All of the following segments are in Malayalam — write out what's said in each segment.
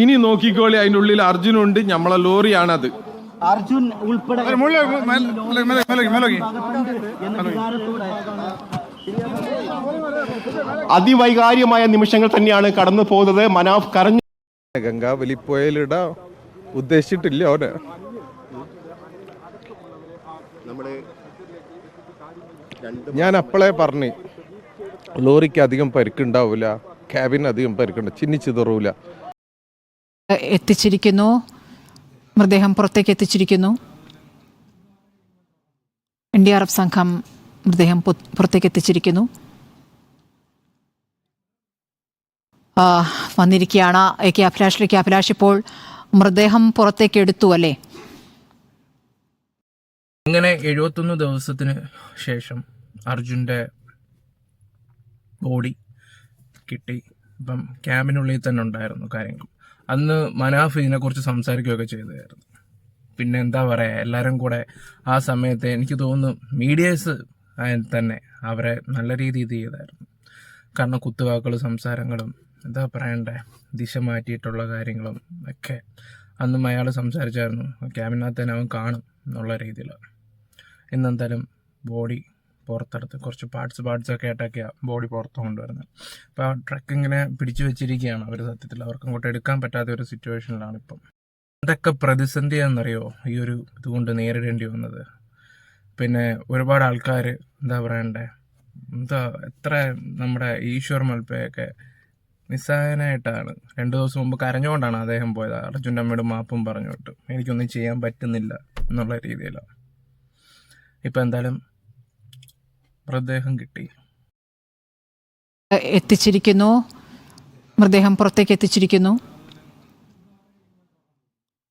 ഇനി നോക്കിക്കോളി അതിന്റെ ഉള്ളിൽ അർജുനുണ്ട് നമ്മളെ ലോറിയാണത്. അർജുൻ ഉൾപ്പെടെ അതിവൈകാര്യമായ നിമിഷങ്ങൾ തന്നെയാണ് കടന്നു പോകുന്നത്. മനാഫ് കരഞ്ഞു. ഗംഗാ പുഴയിലിടാൻ ഉദ്ദേശിച്ചിട്ടില്ല അവനെ. ഞാൻ അപ്പളേ പറഞ്ഞു ലോറിക്ക് അധികം പരിക്കുണ്ടാവില്ല ക്യാബിന് അധികം പരിക്കുണ്ട് ചിന്നിച്ചിതറൂല എത്തിച്ചിരിക്കുന്നു. മൃതദേഹം പുറത്തേക്ക് എത്തിച്ചിരിക്കുന്നു. എൻ ഡി ആർ എഫ് സംഘം മൃതദേഹം പുറത്തേക്ക് എത്തിച്ചിരിക്കുന്നു. വന്നിരിക്കുകയാണ്. എ കെ അഭിലാഷിലേക്ക് അഭിലാഷ് ഇപ്പോൾ മൃതദേഹം പുറത്തേക്ക് എടുത്തു അല്ലേ? അങ്ങനെ എഴുപത്തൊന്ന് ദിവസത്തിന് ശേഷം അർജുന്റെ ബോഡി കിട്ടി. ഇപ്പം ക്യാമ്പിനുള്ളിൽ തന്നെ ഉണ്ടായിരുന്നു കാര്യങ്ങൾ. അന്ന് മനാഫ് ഇതിനെക്കുറിച്ച് സംസാരിക്കുകയൊക്കെ ചെയ്തതായിരുന്നു പിന്നെ എന്താ പറയുക എല്ലാവരും കൂടെ ആ സമയത്ത് എനിക്ക് തോന്നുന്നു മീഡിയേഴ്സ് തന്നെ അവരെ നല്ല രീതിയിൽ ചെയ്തായിരുന്നു. കാരണം കുത്തുവാക്കുകളും സംസാരങ്ങളും എന്താ പറയണ്ടേ ദിശ മാറ്റിയിട്ടുള്ള കാര്യങ്ങളും ഒക്കെ അന്നും അയാൾ സംസാരിച്ചായിരുന്നു. ക്യാബിനകത്ത് തന്നെ അവൻ കാണും എന്നുള്ള രീതിയിൽ ഇന്നെന്തായാലും ബോഡി പുറത്തെടുത്ത് കുറച്ച് പാർട്സ് പാർട്സ് ഒക്കെ ആയിട്ടൊക്കെയാണ് ബോഡി പുറത്ത് കൊണ്ടുവരുന്നത്. അപ്പോൾ ആ ട്രക്ക് ഇങ്ങനെ പിടിച്ചു വെച്ചിരിക്കുകയാണ് അവർ സത്യത്തിൽ. അവർക്ക് അങ്ങോട്ട് എടുക്കാൻ പറ്റാത്ത ഒരു സിറ്റുവേഷനിലാണ് ഇപ്പം. എന്തൊക്കെ പ്രതിസന്ധിയാണെന്നറിയോ ഈ ഒരു ഇതുകൊണ്ട് നേരിടേണ്ടി വന്നത്? പിന്നെ ഒരുപാട് ആൾക്കാർ എന്താ പറയണ്ടേ? എന്താ എത്ര നമ്മുടെ ഈശ്വർ മൽപ്പയൊക്കെ നിസ്സഹായനായിട്ടാണ് രണ്ടു ദിവസം മുമ്പ് കരഞ്ഞുകൊണ്ടാണ് അദ്ദേഹം പോയത്. അർജുന്റെ അമ്മയുടെ മാപ്പും പറഞ്ഞു വിട്ടു. എനിക്കൊന്നും ചെയ്യാൻ പറ്റുന്നില്ല എന്നുള്ള രീതിയിലാണ്. ഇപ്പം എന്തായാലും മൃതദേഹം കിട്ടി. എത്തിച്ചിരിക്കുന്നു. മൃതദേഹം പുറത്തേക്ക് എത്തിച്ചിരിക്കുന്നു.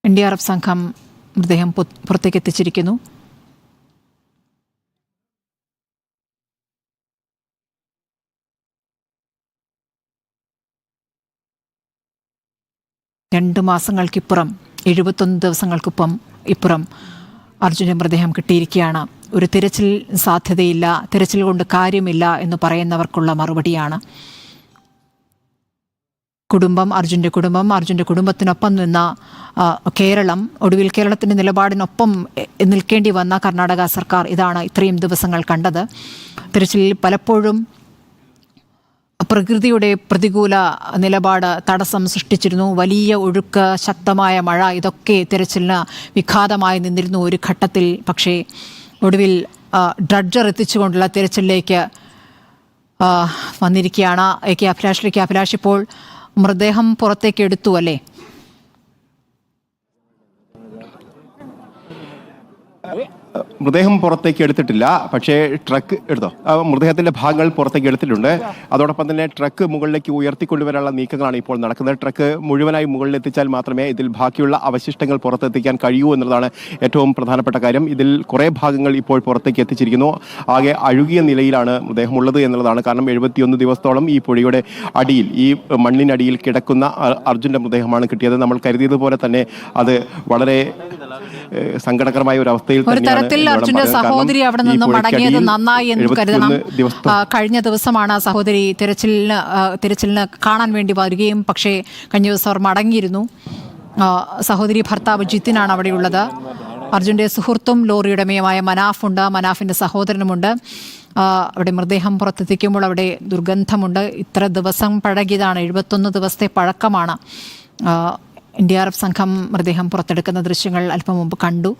എൻ ഡി ആർ എഫ് സംഘം മൃതദേഹം പുറത്തേക്ക് എത്തിച്ചിരിക്കുന്നു. രണ്ട് മാസങ്ങൾക്കിപ്പുറം എഴുപത്തൊന്ന് ദിവസങ്ങൾക്കിപ്പം ഇപ്പുറം അർജുന്റെ മൃതദേഹം കിട്ടിയിരിക്കുകയാണ്. ഒരു തിരച്ചിൽ സാധ്യതയില്ല തിരച്ചിൽ കൊണ്ട് കാര്യമില്ല എന്ന് പറയുന്നവർക്കുള്ള മറുപടിയാണ്. കുടുംബം അർജുന്റെ കുടുംബം അർജുന്റെ കുടുംബത്തിനൊപ്പം നിന്ന കേരളം ഒടുവിൽ കേരളത്തിന്റെ നിലപാടിനൊപ്പം നിൽക്കേണ്ടി വന്ന കർണാടക സർക്കാർ ഇതാണ് ഇത്രയും ദിവസങ്ങൾ കണ്ടത്. തിരച്ചിലിൽ പലപ്പോഴും പ്രകൃതിയുടെ പ്രതികൂല നിലപാട് തടസ്സം സൃഷ്ടിച്ചിരുന്നു. വലിയ ഒഴുക്ക് ശക്തമായ മഴ ഇതൊക്കെ തിരച്ചിലിന് വിഘാതമായി നിന്നിരുന്നു ഒരു ഘട്ടത്തിൽ. പക്ഷേ ഒടുവിൽ ഡ്രഡ്ജർ എത്തിച്ചുകൊണ്ടുള്ള തിരച്ചിലേക്ക് വന്നിരിക്കുകയാണ്. എ കെ അഭിലാഷിലേക്ക് അഭിലാഷ് ഇപ്പോൾ മൃതദേഹം പുറത്തേക്ക് എടുത്തു അല്ലേ? മൃതദേഹം പുറത്തേക്ക് എടുത്തിട്ടില്ല. പക്ഷേ ട്രക്ക് എടുത്തോ? മൃതദേഹത്തിന്റെ ഭാഗങ്ങൾ പുറത്തേക്ക് എടുത്തിട്ടുണ്ട്. അതോടൊപ്പം തന്നെ ട്രക്ക് മുകളിലേക്ക് ഉയർത്തിക്കൊണ്ടുവരാനുള്ള നീക്കങ്ങളാണ് ഇപ്പോൾ നടക്കുന്നത്. ട്രക്ക് മുഴുവനായി മുകളിൽ എത്തിച്ചാൽ മാത്രമേ ഇതിൽ ബാക്കിയുള്ള അവശിഷ്ടങ്ങൾ പുറത്തെത്തിക്കാൻ കഴിയൂ എന്നുള്ളതാണ് ഏറ്റവും പ്രധാനപ്പെട്ട കാര്യം. ഇതിൽ കുറേ ഭാഗങ്ങൾ ഇപ്പോൾ പുറത്തേക്ക് എത്തിച്ചിരിക്കുന്നു. ആകെ അഴുകിയ നിലയിലാണ് മൃതദേഹം ഉള്ളത് എന്നുള്ളതാണ് കാരണം എഴുപത്തിയൊന്ന് ദിവസത്തോളം ഈ പുഴയുടെ അടിയിൽ ഈ മണ്ണിനടിയിൽ കിടക്കുന്ന അർജുന്റെ മൃതദേഹമാണ് കിട്ടിയത്. നമ്മൾ കരുതിയതുപോലെ തന്നെ അത് വളരെ സങ്കടകരമായ ഒരു അവസ്ഥയിൽ ഒരു തരത്തിൽ അർജുന്റെ സഹോദരി അവിടെ നിന്നും മടങ്ങിയത് നന്നായി എന്ന് കരുതണം. കഴിഞ്ഞ ദിവസമാണ് ആ, സഹോദരി തിരച്ചിലിന് തിരച്ചിലിന് കാണാൻ വേണ്ടി വരികയും പക്ഷേ കഴിഞ്ഞ ദിവസം അവർ മടങ്ങിയിരുന്നു. സഹോദരി ഭർത്താവ് ജിത്തിനാണ് അവിടെയുള്ളത് അർജുന്റെ സുഹൃത്തും ലോറിയുടമയുമായ മനാഫുണ്ട് മനാഫിന്റെ സഹോദരനുമുണ്ട്. അവിടെ മൃതദേഹം പുറത്തെത്തിക്കുമ്പോൾ അവിടെ ദുർഗന്ധമുണ്ട്. ഇത്ര ദിവസം പഴകിയതാണ്. എഴുപത്തൊന്ന് ദിവസത്തെ പഴക്കമാണ്. ആർ എഫ് സംഘം മൃതദേഹം പുറത്തെടുക്കുന്ന ദൃശ്യങ്ങൾ അല്പം മുമ്പ് കണ്ടു.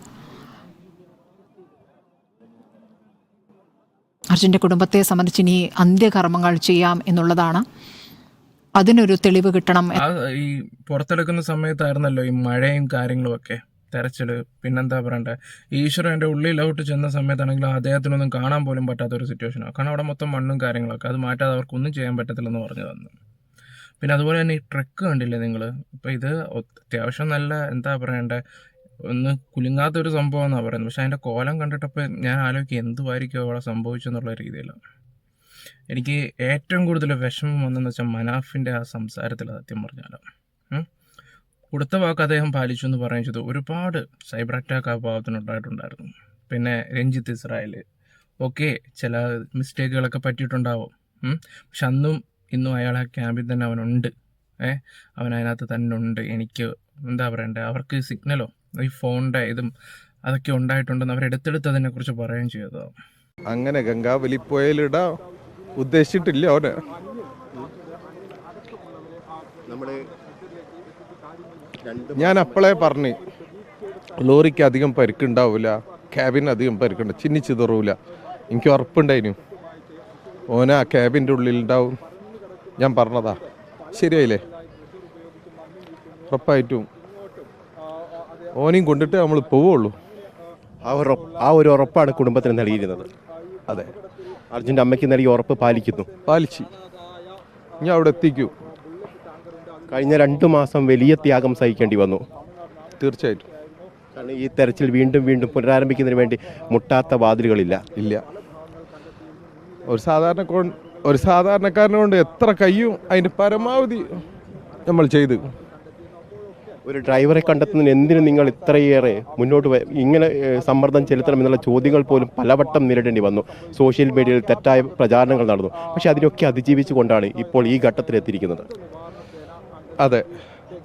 അർജുന്റെ കുടുംബത്തെ സംബന്ധിച്ച് ഇനി അന്ത്യകർമ്മങ്ങൾ ചെയ്യാം എന്നുള്ളതാണ്. അതിനൊരു തെളിവ് കിട്ടണം. ഈ പുറത്തെടുക്കുന്ന സമയത്തായിരുന്നല്ലോ ഈ മഴയും കാര്യങ്ങളും ഒക്കെ തെരച്ചിൽ. പിന്നെന്താ പറയണ്ടേ? ഈശ്വരൻ എന്റെ ഉള്ളിലോട്ട് ചെന്ന സമയത്താണെങ്കിലും അദ്ദേഹത്തിനൊന്നും കാണാൻ പോലും പറ്റാത്ത ഒരു സിറ്റുവേഷനാണ് കാരണം അവിടെ മൊത്തം മണ്ണും കാര്യങ്ങളൊക്കെ. അത് മാറ്റാതെ അവർക്കൊന്നും ചെയ്യാൻ പറ്റത്തില്ലെന്ന് പറഞ്ഞു തന്നു. പിന്നെ അതുപോലെ തന്നെ ഈ ട്രക്ക് കണ്ടില്ലേ നിങ്ങൾ ഇപ്പം ഇത് അത്യാവശ്യം നല്ല എന്താ പറയണ്ടേ ഒന്ന് കുലുങ്ങാത്ത ഒരു സംഭവം എന്നാണ് പറയുന്നത്. പക്ഷെ അതിന്റെ കോലം കണ്ടിട്ടപ്പോൾ ഞാൻ ആലോചിക്കുക എന്തുമായിരിക്കും അവിടെ സംഭവിച്ചെന്നുള്ള രീതിയിലാണ് എനിക്ക് ഏറ്റവും കൂടുതൽ വിഷമം വന്നതെന്ന് വെച്ചാൽ മനാഫിന്റെ ആ സംസാരത്തിൽ സത്യം പറഞ്ഞാൽ. കൊടുത്ത വാക്ക് അദ്ദേഹം പാലിച്ചു എന്ന് പറയുകയും ഒരുപാട് സൈബർ അറ്റാക്ക് ആ ഭാഗത്തിനുണ്ടായിട്ടുണ്ടായിരുന്നു. പിന്നെ രഞ്ജിത്ത് ഇസ്രായേൽ ഓക്കെ ചില മിസ്റ്റേക്കുകളൊക്കെ പറ്റിയിട്ടുണ്ടാവും. പക്ഷെ അന്നും ഇന്നും അയാൾ ആ ക്യാമ്പിൽ തന്നെ അവനുണ്ട്. ഏ അവൻ അതിനകത്ത് തന്നെ ഉണ്ട് എനിക്ക് എന്താ പറയണ്ടേ? അവർക്ക് സിഗ്നലോ ഈ ഫോണിന്റെ ഇതും അതൊക്കെ ഉണ്ടായിട്ടുണ്ടെന്ന് അവരെടുത്തെടുത്ത് അതിനെക്കുറിച്ച് പറയുകയും ചെയ്തതാണ് അങ്ങനെ ഗംഗാവലി പോയാലിട ഉദ്ദേശിച്ചിട്ടില്ല അവന്. ഞാൻ അപ്പോളേ പറഞ്ഞു ലോറിക്ക് അധികം പരിക്കുണ്ടാവില്ല ക്യാബിന് അധികം പരിക്കുണ്ട് ചിന്നി ചിതറൂല. എനിക്ക് ഉറപ്പുണ്ടായിരുന്നു ഓന ആ ക്യാബിന്റെ ഉള്ളിലുണ്ടാവും ഞാൻ പറഞ്ഞതാ. ശരിയായില്ലേ ഉറപ്പായിട്ടും. ഓനെയും കൊണ്ടിട്ട് നമ്മൾ പോവുള്ളൂ. ആ ഒരു ആ ഒരു ഉറപ്പാണ് കുടുംബത്തിന് നൽകിയിരുന്നത്. അതെ. അർജുന്റെ അമ്മയ്ക്ക് നൽകിയ ഉറപ്പ് പാലിക്കുന്നു. പാലിച്ചു. ഇനി അവിടെ എത്തിക്കൂ. കഴിഞ്ഞ രണ്ടു മാസം വലിയ ത്യാഗം സഹിക്കേണ്ടി വന്നു. തീർച്ചയായിട്ടും. കാരണം ഈ തെരച്ചിൽ വീണ്ടും വീണ്ടും പുനരാരംഭിക്കുന്നതിന് വേണ്ടി മുട്ടാത്ത വാതിലുകളില്ല. ഇല്ല. ഒരു സാധാരണ ഒരു സാധാരണക്കാരനുകൊണ്ട് എത്ര കയ്യും അതിന്റെ പരമാവധി നമ്മൾ ചെയ്തു. ഒരു ഡ്രൈവറെ കണ്ടെത്തുന്നതിന് എന്തിനു നിങ്ങൾ ഇത്രയേറെ മുന്നോട്ട് ഇങ്ങനെ സമ്മർദ്ദം ചെലുത്തണം എന്നുള്ള ചോദ്യങ്ങൾ പോലും പലവട്ടം നേരിടേണ്ടി വന്നു. സോഷ്യൽ മീഡിയയിൽ തെറ്റായ പ്രചാരണങ്ങൾ നടന്നു. പക്ഷെ അതിനൊക്കെ അതിജീവിച്ചുകൊണ്ടാണ് ഇപ്പോൾ ഈ ഘട്ടത്തിലെത്തിയിരിക്കുന്നത്. അതെ.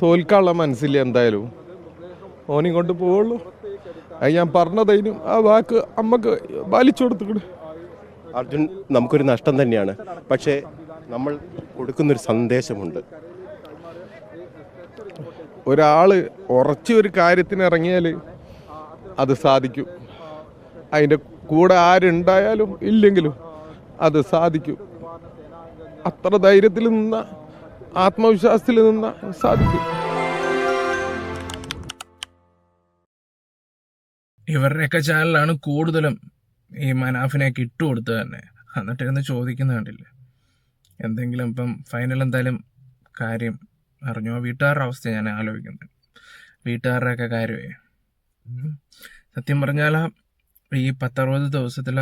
തോൽക്കാനുള്ള മനസ്സില്ല എന്തായാലും. ഓനെ കൊണ്ട് പോവുള്ളൂ. അത് ഞാൻ പറഞ്ഞതതിനും ആ വാക്ക് അമ്മയ്ക്ക് പാലിച്ചു കൊടുത്തുകൂടെ അർജുൻ നമുക്കൊരു നഷ്ടം തന്നെയാണ്. പക്ഷേ നമ്മൾ കൊടുക്കുന്നൊരു സന്ദേശമുണ്ട്. ഒരാൾ ഉറച്ച ഒരു കാര്യത്തിന് ഇറങ്ങിയാൽ അത് സാധിക്കും. അതിന്റെ കൂടെ ആരുണ്ടായാലും ഇല്ലെങ്കിലും അത് സാധിക്കും. അത്ര ധൈര്യത്തിൽ നിന്ന ആത്മവിശ്വാസത്തിൽ നിന്ന സാധിക്കും. ഇവരുടെയൊക്കെ ചാനലാണ് കൂടുതലും ഈ മനാഫിനെയൊക്കെ ഇട്ട് കൊടുത്തു തന്നെ. എന്നിട്ട് ഇരുന്ന് ചോദിക്കുന്ന കണ്ടില്ല? എന്തെങ്കിലും ഇപ്പം ഫൈനൽ എന്തായാലും കാര്യം അറിഞ്ഞോ? വീട്ടുകാരുടെ അവസ്ഥ ഞാൻ ആലോചിക്കുന്നത് വീട്ടുകാരുടെയൊക്കെ കാര്യമേ. സത്യം പറഞ്ഞാൽ ഈ പത്തറുപത് ദിവസത്തിൽ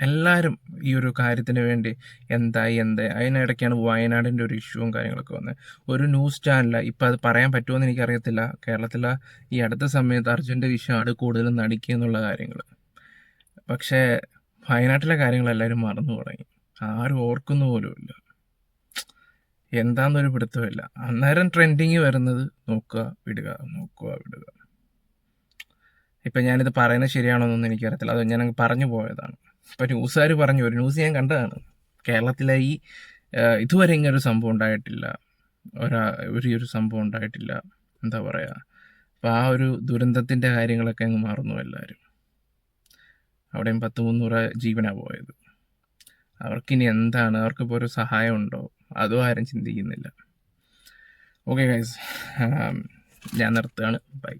എല്ലാവരും ഈ ഒരു കാര്യത്തിന് വേണ്ടി എന്തായി എന്തായി. അതിനിടയ്ക്കാണ് വയനാടിന്റെ ഒരു ഇഷ്യൂവും കാര്യങ്ങളൊക്കെ വന്നത് ഒരു ന്യൂസ് ചാനല ഇപ്പം അത് പറയാൻ പറ്റുമോ എന്ന് എനിക്കറിയത്തില്ല. കേരളത്തിലെ ഈ അടുത്ത സമയത്ത് അർജുന്റെ വിഷയമാണ് കൂടുതലും നടിക്കുക എന്നുള്ള കാര്യങ്ങൾ പക്ഷേ വയനാട്ടിലെ കാര്യങ്ങൾ എല്ലാവരും മറന്നു തുടങ്ങി. ആരും ഓർക്കുന്ന പോലുമില്ല എന്താന്നൊരു പിടുത്തമില്ല. അന്നേരം ട്രെൻഡിങ് വരുന്നത് നോക്കുക വിടുക നോക്കുക വിടുക. ഇപ്പം ഞാനിത് പറയുന്നത് ശരിയാണോന്നൊന്നും എനിക്കറിയത്തില്ല. അത് ഞാൻ പറഞ്ഞു പോയതാണ്. ഇപ്പം ന്യൂസുകാർ പറഞ്ഞു ഒരു ന്യൂസ് ഞാൻ കണ്ടതാണ്. കേരളത്തിലെ ഈ ഇതുവരെ ഇതുവരെ ഇങ്ങനൊരു സംഭവം ഉണ്ടായിട്ടില്ല. ഒരാ ഒരു ഒരു സംഭവം ഉണ്ടായിട്ടില്ല. എന്താ പറയുക അപ്പോൾ ആ ഒരു ദുരന്തത്തിന്റെ കാര്യങ്ങളൊക്കെ അങ്ങ് മാറുന്നു എല്ലാവരും. അവിടെയും പത്ത് മുന്നൂറ് ജീവനാണ് പോയത്. അവർക്കിനി എന്താണ്? അവർക്കിപ്പോൾ ഒരു സഹായം ഉണ്ടോ അതും ആരും ചിന്തിക്കുന്നില്ല. ഓക്കെ ഗൈസ് ഞാൻ നിർത്തുകയാണ്. ബൈ